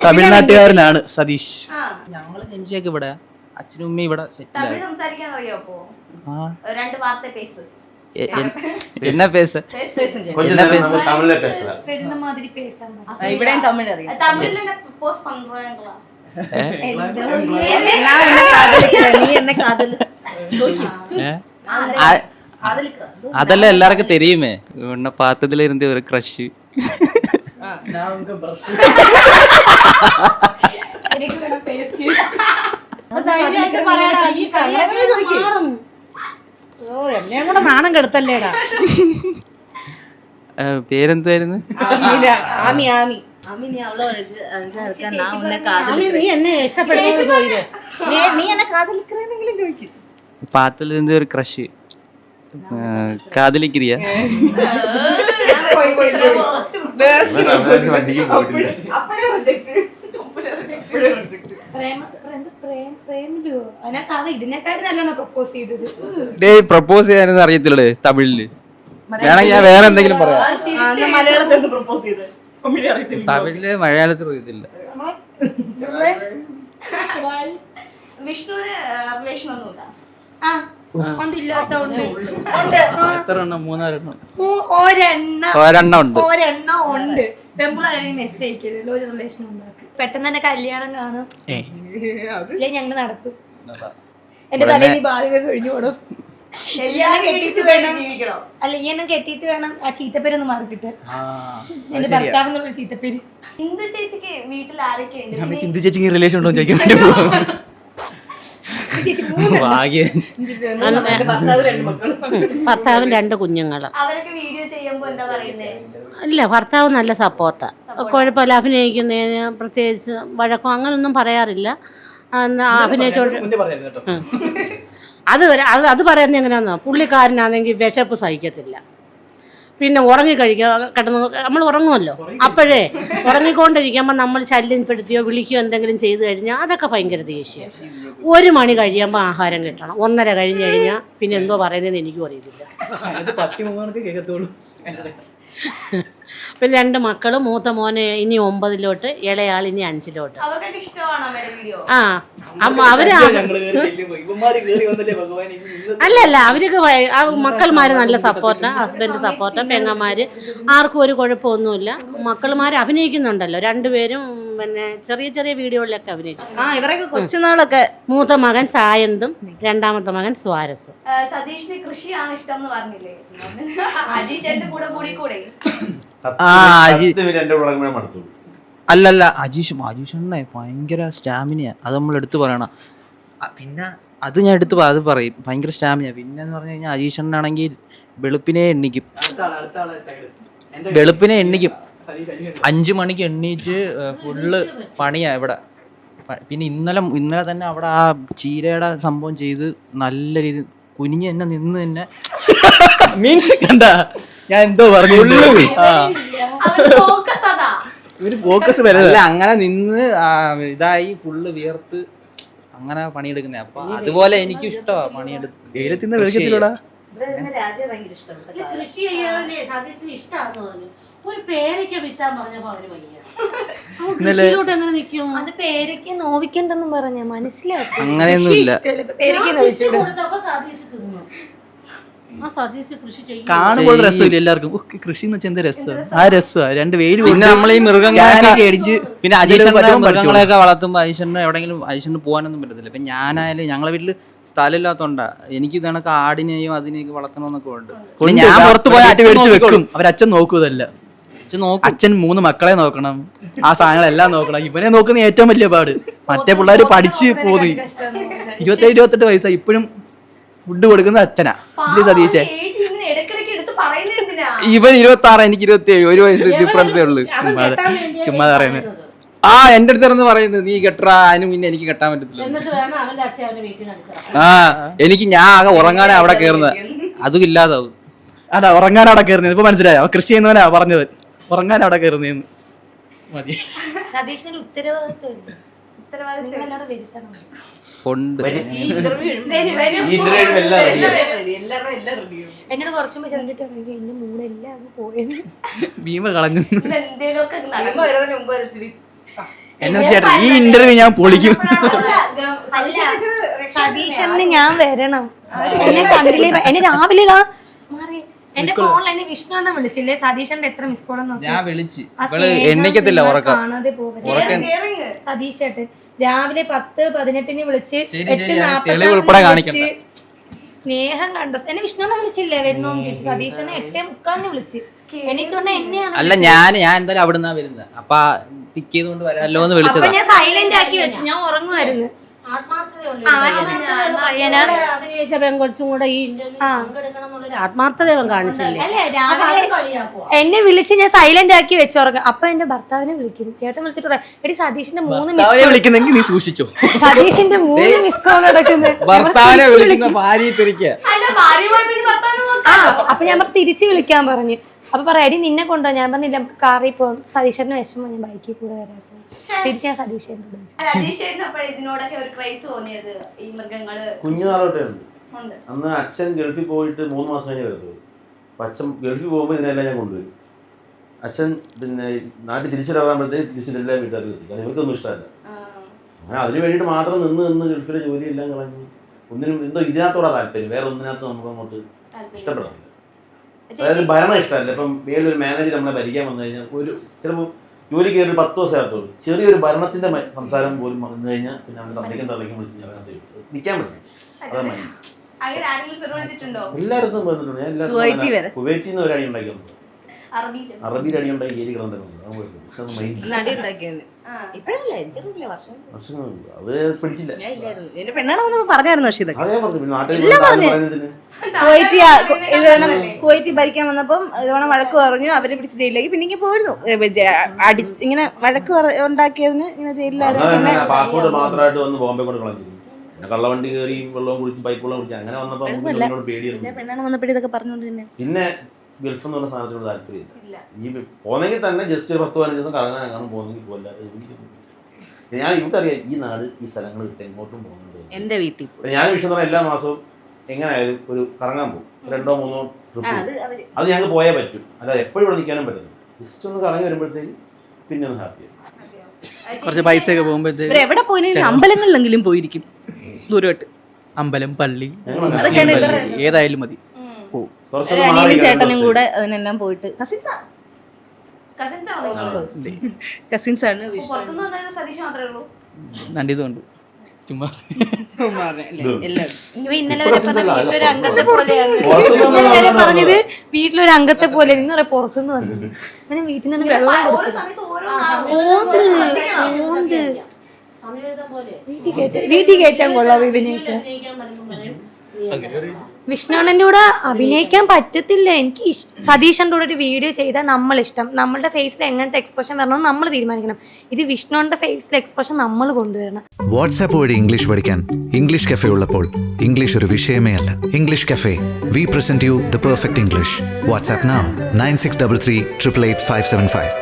തമിഴ്നാട്ടുകാരനാണ് സതീഷ് ആ ഞങ്ങള് ജനിച്ചേക്ക് ഇവിടെ അച്ഛനും ഉമ്മയും ഇവിടെ സെറ്റിൽ തമിഴ് സംസാരിക്കാൻ അറിയോ അപ്പോ ആ രണ്ട് വാർത്ത പേസ് എ- എൻ- എന്നാ പേസ് கொஞ்சம் என்ன நேரம் பேச- நம்ம தமிழ்ல பேசலாம் വരുന്ന മാതിരി പേശാൻ പറ. இவடையும் தமிழ் அறியும் தமிழ்ல போஸ்ட் பண்றாங்களா நான் என்ன காதலிக்கிறேன் நீ என்ன காதல் ഏ? ആ- நான் உங்க பிரஷ் எனக்கு വേണം പേസ്റ്റ് ധൈര്യമായിട്ട് പറയടാ ഈ മാറും. ഓ കൂടെ നാണം കെടുത്തല്ലേടാ. പേരെന്തായിരുന്നു ആമി ആമി. നീ എന്നെ കാതലിക്കറെന്നെങ്കിലും എന്ത് ഒരു ക്രഷ് കാതലിക്കിരിയ പ്രപ്പോസ് ചെയ്യാനെന്ന് അറിയത്തില്ലേ തമിഴിൽ. വേണമെങ്കിൽ ഞാൻ വേറെ എന്തെങ്കിലും പറയാം. തമിഴിൽ മലയാളത്തിൽ അറിയത്തില്ല. വിഷ്ണുവിന് റിലേഷൻ ഒന്നുമില്ല. ആ എത്ര എണ്ണം മൂന്നാലെണ്ണം. മൂ- ഒരെണ്ണം. ഒരെണ്ണം ഉണ്ട്. ഒരെണ്ണം ഉണ്ട്. പെമ്പിളാണെങ്കിൽ മെസ്സേജ് അയക്കരുത് ഒരു റിലേഷൻ ഉണ്ടാക്കി. പെട്ടെന്ന് തന്നെ കല്യാണം കാണും. ഇല്ലേ? ഞങ്ങൾ നടത്തും. എന്റെ തലയിൽ ബാധ്യത ഒഴിഞ്ഞു പോടും വേണം. അല്ല ആ ചീത്തപ്പേരൊന്ന് മാറിക്കിട്ട് എന്റെ ഭർത്താവ് എന്നുള്ള ചീത്തപ്പേര്. ഇന്ദു ചേച്ചിക്ക് വീട്ടിൽ ആരൊക്കെ ഉണ്ട് ചിന്തി ചേച്ചിക്ക് റിലേഷൻ ഉണ്ടോ ചോദിക്കാൻ വേണ്ടി പോകും ഭാഗ്യം ഭർത്താവും രണ്ട് കുഞ്ഞുങ്ങളും. അവരൊക്കെ വീഡിയോ ചെയ്യുമ്പോൾ എന്താ പറയുന്നേ? ഇല്ല ഭർത്താവ് നല്ല സപ്പോർട്ടാണ് കുഴപ്പമില്ല അഭിനയിക്കുന്നതിന് പ്രത്യേകിച്ച് വഴക്കോ അങ്ങനൊന്നും പറയാറില്ല. അഭിനയിച്ചോണ്ട് കേട്ടോ. അത് അത് അത് പറയുന്നത് എങ്ങനെയാണെന്നോ പുള്ളിക്കാരനാണെങ്കിൽ വിശപ്പ് സഹിക്കത്തില്ല. പിന്നെ ഉറങ്ങിക്കഴിക്കുക കിടന്ന് നമ്മൾ ഉറങ്ങുമല്ലോ. അപ്പോഴേ ഉറങ്ങിക്കൊണ്ടിരിക്കുമ്പോൾ നമ്മൾ ശല്യപ്പെടുത്തിയോ വിളിക്കുകയോ എന്തെങ്കിലും ചെയ്തു കഴിഞ്ഞാൽ അതൊക്കെ ഭയങ്കര ദേഷ്യം. ഒരു മണി കഴിയുമ്പോൾ ആഹാരം കിട്ടണം. ഒന്നര കഴിഞ്ഞ് കഴിഞ്ഞാൽ പിന്നെ എന്തോ പറയുന്നതെന്ന് എനിക്കും അറിയത്തില്ല. പിന്നെ രണ്ട് മക്കളും മൂത്ത മോന് ഇനി ഒമ്പതിലോട്ട് ഇളയാൾ ഇനി അഞ്ചിലോട്ട്. ആ അവർ ഞങ്ങൾ കേറി ചെല്ലുമ്പോ ഇവന്മാര് കേറി വന്നല്ലേ ഭഗവാൻ ഇനി അല്ല അല്ല അവരൊക്കെ ആ മക്കൾമാര് നല്ല സപ്പോർട്ടാണ് ഹസ്ബൻഡ് സപ്പോർട്ടാണ് പെങ്ങന്മാര്. ആർക്കും ഒരു കുഴപ്പമൊന്നുമില്ല. മക്കൾമാര് അഭിനയിക്കുന്നുണ്ടല്ലോ. രണ്ടുപേരും പിന്നെ ചെറിയ ചെറിയ വീഡിയോകളിലൊക്കെ അഭിനയിച്ചു. ആ ഇവരൊക്കെ കൊച്ചുനാളൊക്കെ. മൂത്ത മകൻ സായന്തും രണ്ടാമത്തെ മകൻ സ്വാരസ്. സതീഷിന് കൃഷിയാണ് ഇഷ്ടം എന്ന് പറഞ്ഞില്ലേ? അജീഷ് എന്റെ കൂടെ കൂടി കൂടെ ആ, അജി- എന്റെ കൂടെ അല്ലല്ല അജീഷ് അജീഷ് എണ്ണേ ഭയങ്കര സ്റ്റാമിനയാണ് അത് നമ്മൾ എടുത്തു പറയണം. പിന്നെ അത് ഞാൻ എടുത്ത് അത് പറയും. ഭയങ്കര സ്റ്റാമിന പിന്നെ എന്ന് പറഞ്ഞു കഴിഞ്ഞാൽ അജീഷ് എണ്ണാണെങ്കിൽ വെളുപ്പിനെ എണ്ണിക്കും. വെളുപ്പിനെ എണ്ണിക്കും. അഞ്ചു മണിക്ക് എണ്ണീച്ച് ഫുള്ള് പണിയാ ഇവിടെ. പിന്നെ ഇന്നലെ ഇന്നലെ തന്നെ അവിടെ ആ ചീരയുടെ സംഭവം ചെയ്ത് നല്ല രീതി കുനിഞ്ഞ് തന്നെ നിന്ന് തന്നെ മീൻസ് കണ്ട? ഞാൻ എന്തോ പറഞ്ഞു. അവൻ ഫോക്കസ് വരല്ല അങ്ങനെ നിന്ന് ഇതായി ഫുള്ള് വിയർത്ത് അങ്ങനെ പണിയെടുക്കുന്നേ. അപ്പൊ അതുപോലെ എനിക്ക് ഇഷ്ടമാണ് പണിയെടുത്ത് വെയിലത്തിന്ന് വെളുക്കത്തിലൂടാ കൃഷി ചെയ്യാനേ സതീശന് ഇഷ്ടമാണെന്ന് പറഞ്ഞു. ഒരു പേരയ്ക്ക വിറ്റാൻ പറഞ്ഞപ്പോ അവർ വയ്യ. അത് പേരയ്ക്ക് നോവിക്കണ്ടെന്നും പറഞ്ഞ മനസ്സിലാക്കി. അങ്ങനെയൊന്നുമില്ല. പേരയ്ക്ക് നോവിച്ചൂടെ. കൊടുത്തപ്പോ സതീശ് തിന്നു ആ സതീശ് കൃഷി ചെയ്യും കാണുമ്പോൾ രസമില്ല എല്ലാവർക്കും. കൃഷി എന്ന് വെച്ചാൽ എന്ത് രസം? ആ രസമാണ് രണ്ട് വെയിൽ പിന്നെ നമ്മൾ ഈ മൃഗങ്ങളൊക്കെ അടിച്ച് പിന്നെ പഠിച്ചോളും. മൃഗങ്ങളെയൊക്കെ വളർത്തുമ്പോൾ അജീഷന് എവിടെയെങ്കിലും അജീഷന് പോകാനൊന്നും പറ്റത്തില്ല. ഇപ്പൊ ഞാനായാലും ഞങ്ങളെ വീട്ടിൽ സ്ഥലമില്ലാത്തോണ്ടാ. എനിക്ക് ഇതണക്ക് ആടിനെയും അതിനെയൊക്കെ വളർത്തണമെന്നൊക്കെ ഉണ്ട്. ഞാൻ പുറത്ത് പോയി അച്ഛൻ മേടിച്ച് വെക്കും. അവരച്ഛൻ നോക്കൂതല്ല അച്ഛൻ നോക്കും. അച്ഛൻ മൂന്ന് മക്കളെ നോക്കണം. ആ സാധനങ്ങളെല്ലാം നോക്കണം. ഇവനെ നോക്കുന്ന ഏറ്റവും വലിയ പാട്. മറ്റേ പിള്ളേര് പഠിച്ച് പോയി ഇരുപത്തേഴ് ഇരുപത്തെട്ട് വയസ്സായി. ഇപ്പോഴും ഫുഡ് കൊടുക്കുന്നത് അച്ഛനാ. ഇല്ലേ സതീശേ ഇവൻ ഇരുപത്തി ആറ് എനിക്ക് ഇരുപത്തി ഏഴ് ഒരു വയസ്സ് ഡിഫറൻസേ ഉള്ളൂ. ചുമ്മാ ചുമ്മാ പറയുന്നത്. ആ എന്റെ അടുത്ത് ഇറന്ന് പറയുന്നത് നീ കെട്ടാ അതിനും പിന്നെ എനിക്ക് കെട്ടാൻ പറ്റത്തില്ല. ആ എനിക്ക് ഞാൻ ആകെ ഉറങ്ങാനാ അവിടെ കയറുന്നത് അതും ഇല്ലാതാവും. അതാ ഉറങ്ങാൻ അവിടെ കയറുന്നത് ഇപ്പൊ മനസ്സിലായോ? കൃഷി ചെയ്യുന്നവനാ പറഞ്ഞത്. ഉറങ്ങാൻ അവിടെ കയറുന്നതെന്ന് മതി. സതീഷിനൊരു ഉത്തരവാദിത്വം എന്നോട് കുറച്ചും ഇറങ്ങി എന്റെ മൂടെല്ലാം അങ്ങ് പോയെന്ന്. ഭീമ കളഞ്ഞു. മുമ്പ് എന്നെ ചേട്ടാ ഈ ഇന്റർവ്യൂ ഞാൻ പൊളിക്കും. സതീശന് ഞാൻ വരണം. എന്നെ കണ്ടില്ലേ? എന്നെ രാവിലെ ഇതാ എന്റെ ഫോണിൽ എന്നെ എന്ന് വിളിച്ചില്ലേ? എത്ര മിസ് കോൾ ഞാൻ വിളിച്ച്. എണ്ണിക്കത്തില്ല ഉറക്കം. സതീഷ് ഏട്ടൻ രാവിലെ പത്ത് പതിനെട്ടിന് വിളിച്ച് എട്ട് ഉൾപ്പെടെ സ്നേഹം കണ്ടു. എന്നെ വിഷ്ണുണ്ണ വിളിച്ചില്ലേ? വരുന്നോന്ന് ചോദിച്ചു. സതീശനെ എട്ടേ മുക്കാലിന് വിളിച്ച്. എനിക്ക് തോന്നുന്നു എന്നെയാണ് അല്ല ഞാൻ ഞാൻ എന്തായാലും അവിടെ നിന്നാ വരുന്നത് അപ്പൊ പിക്ക് ചെയ്തുകൊണ്ട് വരാല്ലോ എന്ന് വിളിച്ചത്. ഞാൻ സൈലന്റ് ആക്കി വെച്ച്. ഞാൻ ഉറങ്ങുമായിരുന്നു പെങ്കൊച്ചും കൂടെ ഈ എന്നുള്ളൊരു ആത്മാർത്ഥത അവൻ കാണിച്ചില്ലേ? എന്നെ വിളിച്ച് ഞാൻ സൈലന്റ് ആക്കി വെച്ചോറങ്ങ അപ്പൊ എന്റെ ഭർത്താവിനെ വിളിക്കുന്നു. ചേട്ടൻ വിളിച്ചിട്ട് പറയാം എടി സതീഷിന്റെ മൂന്ന് മിസ് വിളിക്കുന്നെങ്കിൽ നീ സൂക്ഷിച്ചോ. സതീഷിന്റെ മൂന്ന് മിസ് കോൾ നടക്കുന്നത് ഭർത്താവിനെ വിളിക്കുന്ന തിരിക്കുക ഭാര്യ പോയി ഭർത്താവിനെ നോക്കാം. ആ അപ്പൊ ഞാൻ തിരിച്ചു വിളിക്കാൻ പറഞ്ഞു. അപ്പൊ പറയാം എടി നിന്നെ കൊണ്ടോ ഞാൻ പറഞ്ഞില്ല നമുക്ക് കാറിൽ പോകും സതീഷന്റെ വിഷമം ഞാൻ ബൈക്കിൽ കൂടെ വരാത്തത് തിരിച്ച് ഞാൻ ചേട്ടന് ഇതിനോടൊക്കെ ഒരു ക്രൈസ് തോന്നിയത് ഈ മൃഗങ്ങൾ? ഉണ്ട് അന്ന് അച്ഛൻ ഗൾഫിൽ പോയിട്ട് മൂന്ന് മാസം കഴിഞ്ഞ് വരത്തുള്ളൂ. അപ്പം അച്ഛൻ ഗൾഫിൽ പോകുമ്പോൾ ഇതിനെല്ലാം ഞാൻ കൊണ്ടുവരും അച്ഛൻ പിന്നെ നാട്ടിൽ തിരിച്ചു വരാകുമ്പോഴത്തേക്ക് തിരിച്ചിട്ടെല്ലാം വീട്ടുകാർക്ക് എത്തി കാരണം ഇവർക്കൊന്നും ഇഷ്ടമല്ല. അങ്ങനെ അതിന് വേണ്ടിയിട്ട് മാത്രം നിന്ന് നിന്ന് ഗൾഫിലെ ജോലിയെല്ലാം കളഞ്ഞ് ഒന്നിനും എന്തോ ഇതിനകത്തോടെ താല്പര്യം. വേറെ ഒന്നിനകത്ത് നമുക്ക് അങ്ങോട്ട് ഇഷ്ടപ്പെടാറില്ല. അതായത് ഭരണം ഇഷ്ടമല്ല. ഇപ്പം വേറൊരു മാനേജർ നമ്മളെ ഭരിക്കാൻ വന്നു കഴിഞ്ഞാൽ ഒരു ചിലപ്പോൾ ജോലി കയറി പത്ത് ദിവസം ആകത്തുള്ളൂ. ചെറിയൊരു ഭരണത്തിന്റെ സംസാരം പോലും വന്നു കഴിഞ്ഞാൽ പിന്നെ നമ്മൾ തള്ളിക്കും തള്ളിക്കും വിളിച്ച് ഞാൻ നിൽക്കാൻ പറ്റും അതാണ് എല്ലായിടത്തും ഞാൻ. എല്ലായിടത്തും കുവൈറ്റിൽ നിന്ന് അറബിയിൽ അടി ഉണ്ടാക്കി ഏരി കിടന്നു അത് പിടിച്ചില്ല കുവൈറ്റ് ഭരിക്കാൻ വന്നപ്പം ഇതവണ വഴക്ക് പറഞ്ഞു. അവരെ പിടിച്ച് ജയിലിലേക്ക് പിന്നെ ഇങ്ങനെ പോയിരുന്നു. അടി ഇങ്ങനെ വഴക്ക് ഉണ്ടാക്കിയതിന് ഇങ്ങനെ ജയിലിലായിരുന്നു. പിന്നെ പാസ്പോർട്ട് മാത്രമായിട്ട് വന്ന് ബോംബെ കൊണ്ട് കളഞ്ഞിരുന്നു. പിന്നെ കള്ളവണ്ടി കയറി വെള്ളവും കുടിച്ച് പൈപ്പ് വെള്ളം കുടിച്ച് അങ്ങനെ വന്നപ്പോൾ നമുക്ക് പേടിയായിരുന്നു. പിന്നെ പെണ്ണാണ് വന്നപ്പോഴും ഇതൊക്കെ പറഞ്ഞോണ്ട് പിന്നെ. പിന്നെ ഗൾഫ് എന്ന് പറഞ്ഞ സാധനത്തിനോട് താല്പര്യമില്ല. ഇല്ല. ഈ പോന്നെങ്കിൽ തന്നെ ജസ്റ്റ് ഒരു പത്ത് പതിനഞ്ച് ദിവസം കറങ്ങാൻ എങ്ങാനും പോകുന്നെങ്കിൽ പോലാതെ ഞാൻ ഇവർക്കറിയാം ഈ നാട് ഈ സ്ഥലങ്ങൾ വിട്ട് എങ്ങോട്ടും പോകുന്നുണ്ട് എന്റെ വീട്ടിൽ ഞാൻ വിഷയം പറഞ്ഞാൽ എല്ലാ മാസവും എങ്ങനെയായാലും ഒരു കറങ്ങാൻ പോകും. രണ്ടോ മൂന്നോ ട്രിപ്പ് അത് ഞങ്ങൾക്ക് പോയേ പറ്റും. അല്ലാതെ എപ്പോഴും ഇവിടെ നിൽക്കാനും പറ്റുന്നു ജസ്റ്റ് ഒന്ന് കറങ്ങി വരുമ്പോഴത്തേക്ക് പിന്നെ ഒന്ന് ഹാപ്പിയായി കുറച്ച് പൈസ ഒക്കെ പോകുമ്പോഴത്തേക്ക് എവിടെ പോയിന് അമ്പലങ്ങളിലെങ്കിലും പോയിരിക്കും. ദൂരോട്ട് അമ്പലം പള്ളി ഏതായാലും മതി പോവും കുറച്ചൊന്ന് ഒരു അനിയനും ചേട്ടനും കൂടെ അതിനെല്ലാം പോയിട്ട് കസിൻസ് കസിൻസ് ആണോ? കസിൻസ് ആണ് അപ്പൊ പുറത്തുനിന്ന് വന്നത് സതീഷ് മാത്രമേ ഉള്ളൂ രണ്ടിതുണ്ട് ചുമ്മാ ഇവ ഇന്നലെ വരെ പറഞ്ഞ വീട്ടിലൊരു അംഗത്തെ പോലെയാണ് ഇന്നലെ വരെ വന്നതാണ് പറഞ്ഞത് വീട്ടിലൊരു അംഗത്തെ പോലെ ഇന്ന് പറയാം പുറത്തുനിന്ന് വന്നത് അങ്ങനെ വീട്ടിൽ നിന്ന് വെള്ളം കൊടുക്കും ഓന്ത് ഓന്ത് വീട്ടിൽ കയറ്റാൻ കൊള്ളാം വിഷ്ണുണ്ണന്റെ കൂടെ അഭിനയിക്കാൻ പറ്റത്തില്ല. എനിക്ക് സതീഷന്റെ കൂടെ ഒരു വീഡിയോ ചെയ്താൽ നമ്മളിഷ്ടം. നമ്മളുടെ ഫേസിൽ എങ്ങനത്തെ എക്സ്പ്രഷൻ വരണമെന്ന് നമ്മൾ തീരുമാനിക്കണം. ഇത് വിഷ്ണുവിന്റെ ഫേസിൽ എക്സ്പ്രഷൻ നമ്മൾ കൊണ്ടുവരണം. വാട്സാപ്പ് വഴി ഇംഗ്ലീഷ് പഠിക്കാൻ ഇംഗ്ലീഷ് കഫേ ഉള്ളപ്പോൾ ഇംഗ്ലീഷ് ഒരു വിഷയമേ അല്ല. English cafe we present you the perfect English WhatsApp nine six double three triple eight five seven five